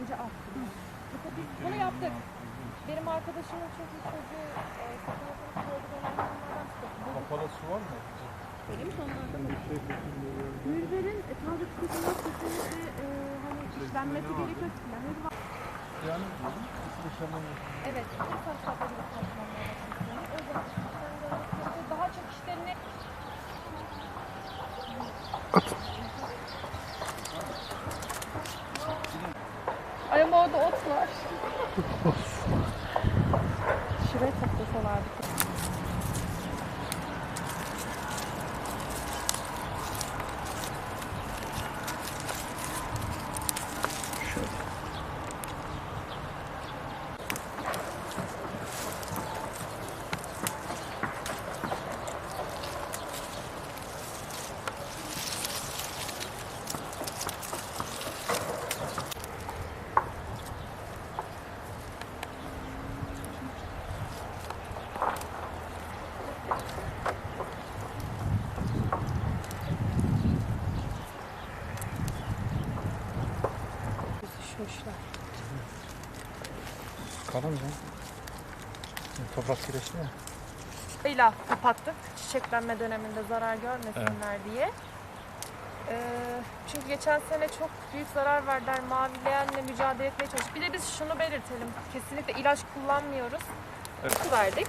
bence az. Biz bunu yaptık. Benim arkadaşımın çünkü çocuğu e, kapılasını Kapalı su var mı? Benim sonlardan mı? Mühürlerin e, taze tüketimler şey kesinlikle e, hani işlenmesi gerekiyor. Mühür var. Yani yaşamanın. Evet. Bu sarımsaklarını tartmanlar. O zaman daha çok işlerini... At. Ama Kalan mı? Toprak kireçli ya.Iyla kapattık çiçeklenme döneminde zarar görmesinler diye. Ee, çünkü geçen sene çok büyük zarar verdiler. Mavileyenle mücadele etmeye çalıştık. Bir de biz şunu belirtelim. Kesinlikle ilaç kullanmıyoruz. Evet. Su verdik.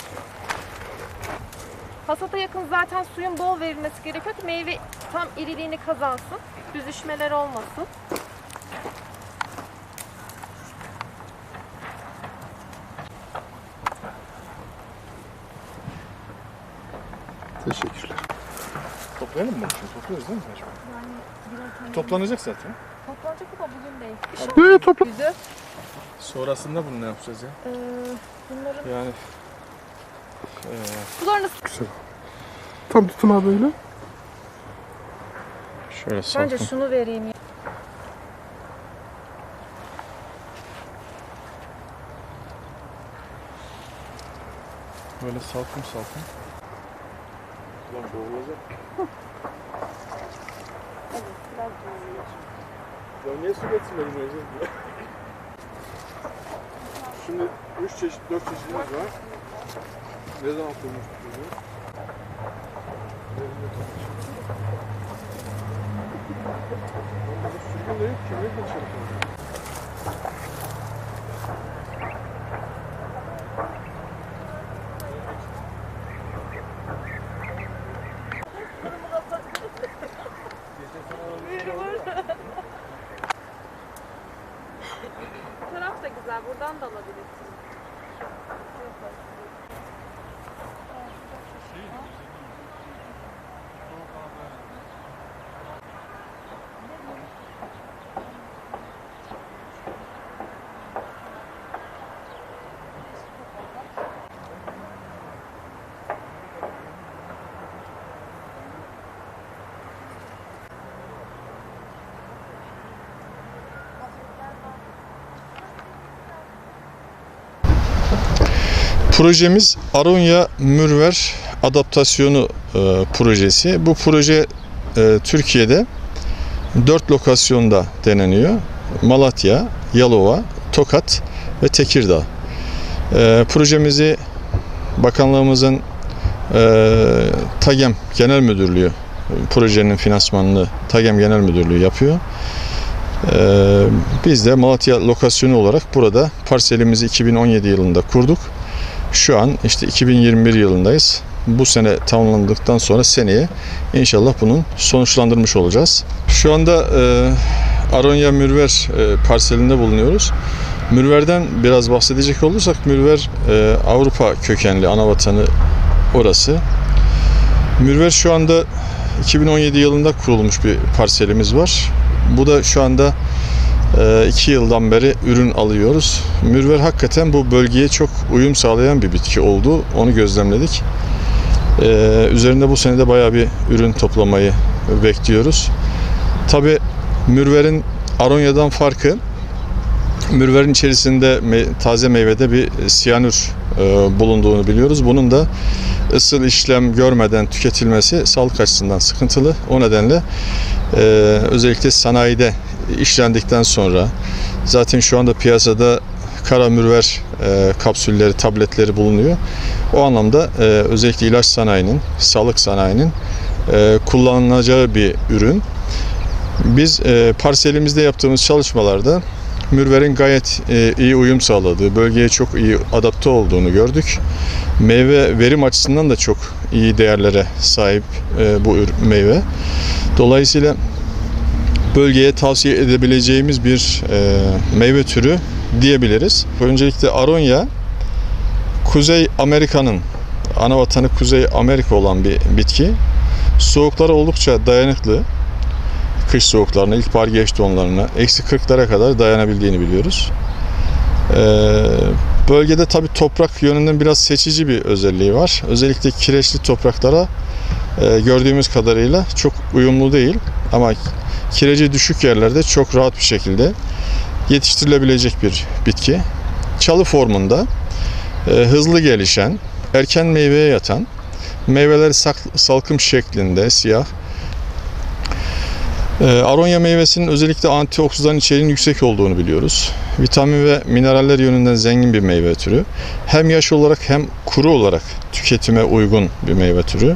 Hasata yakın zaten suyun bol verilmesi gerekiyor ki meyve tam iriliğini kazansın. Büzüşmeler olmasın. Teşekkürler. Toplayalım mı? Şimdi topluyoruz değil mi? Yani biraz Toplanacak zaten. Toplanacak ama bugün değil. Bir Böyle topla. Güzel. Sonrasında bunu ne yapacağız ya? Ee, bunların Yani eee sularını Güzel. Tam tutun abi böyle. şöyle Bence salkım. şunu vereyim ya. Böyle salkım salkım. Lan boğulacak. Ya niye su getirmedin Özlem ya? Şimdi 3 çeşit, 4 çeşitimiz var. Ne zaman kurmuştuk bunu? Sürgün de yok ki, ne kaçırdı? Bu taraf da güzel. Buradan da alabilirsin. Projemiz Aronya Mürver Adaptasyonu e, projesi. Bu proje e, Türkiye'de 4 lokasyonda deneniyor. Malatya, Yalova, Tokat ve Tekirdağ. E, projemizi bakanlığımızın e, TAGEM Genel Müdürlüğü projenin finansmanını TAGEM Genel Müdürlüğü yapıyor. E, biz de Malatya lokasyonu olarak burada parselimizi 2017 yılında kurduk. Şu an işte 2021 yılındayız. Bu sene tamamlandıktan sonra seneye inşallah bunun sonuçlandırmış olacağız. Şu anda e, Aronya Mürver e, parselinde bulunuyoruz. Mürver'den biraz bahsedecek olursak Mürver e, Avrupa kökenli ana vatanı orası. Mürver şu anda 2017 yılında kurulmuş bir parselimiz var. Bu da şu anda e, iki yıldan beri ürün alıyoruz. Mürver hakikaten bu bölgeye çok uyum sağlayan bir bitki oldu. Onu gözlemledik. E, üzerinde bu senede bayağı bir ürün toplamayı bekliyoruz. Tabi mürverin aronya'dan farkı mürverin içerisinde taze meyvede bir siyanür e, bulunduğunu biliyoruz. Bunun da ısıl işlem görmeden tüketilmesi sağlık açısından sıkıntılı. O nedenle e, özellikle sanayide işlendikten sonra zaten şu anda piyasada kara mürver e, kapsülleri, tabletleri bulunuyor. O anlamda e, özellikle ilaç sanayinin, sağlık sanayinin e, kullanılacağı bir ürün. Biz e, parselimizde yaptığımız çalışmalarda mürverin gayet e, iyi uyum sağladığı, bölgeye çok iyi adapte olduğunu gördük. Meyve verim açısından da çok iyi değerlere sahip e, bu meyve. Dolayısıyla bölgeye tavsiye edebileceğimiz bir e, meyve türü diyebiliriz. Öncelikle aronya Kuzey Amerika'nın ana vatanı Kuzey Amerika olan bir bitki. Soğuklara oldukça dayanıklı. Kış soğuklarına, ilkbahar geç donlarına, eksi 40'lara kadar dayanabildiğini biliyoruz. Ee, bölgede tabi toprak yönünden biraz seçici bir özelliği var. Özellikle kireçli topraklara e, gördüğümüz kadarıyla çok uyumlu değil. Ama kireci düşük yerlerde çok rahat bir şekilde yetiştirilebilecek bir bitki. Çalı formunda e, hızlı gelişen, erken meyveye yatan, meyveleri sak- salkım şeklinde siyah. E, aronya meyvesinin özellikle antioksidan içeriğinin yüksek olduğunu biliyoruz. Vitamin ve mineraller yönünden zengin bir meyve türü. Hem yaş olarak hem kuru olarak tüketime uygun bir meyve türü.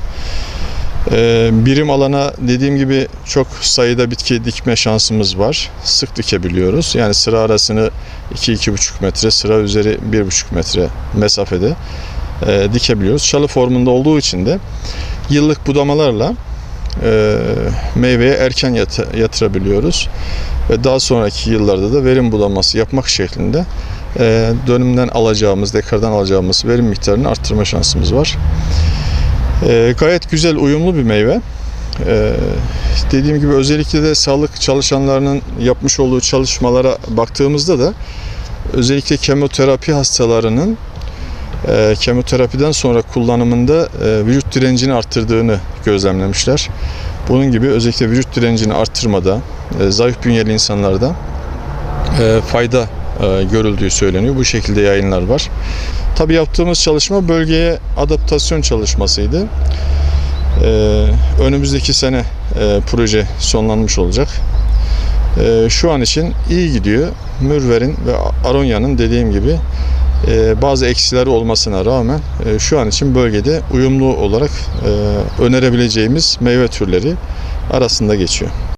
Ee, birim alana dediğim gibi çok sayıda bitki dikme şansımız var. Sık dikebiliyoruz. Yani sıra arasını 2-2,5 metre, sıra üzeri 1,5 metre mesafede e, dikebiliyoruz. Çalı formunda olduğu için de yıllık budamalarla e, meyveye erken yat- yatırabiliyoruz. Ve daha sonraki yıllarda da verim budaması yapmak şeklinde e, dönümden alacağımız, dekardan alacağımız verim miktarını arttırma şansımız var. Ee, gayet güzel, uyumlu bir meyve. Dediğim gibi özellikle de sağlık çalışanlarının yapmış olduğu çalışmalara baktığımızda da özellikle kemoterapi hastalarının e, kemoterapiden sonra kullanımında e, vücut direncini arttırdığını gözlemlemişler. Bunun gibi özellikle vücut direncini arttırmada, e, zayıf bünyeli insanlarda e, fayda e, görüldüğü söyleniyor. Bu şekilde yayınlar var. Tabii yaptığımız çalışma bölgeye adaptasyon çalışmasıydı. Ee, önümüzdeki sene e, proje sonlanmış olacak. Ee, şu an için iyi gidiyor. Mürver'in ve Aronya'nın dediğim gibi e, bazı eksileri olmasına rağmen e, şu an için bölgede uyumlu olarak e, önerebileceğimiz meyve türleri arasında geçiyor.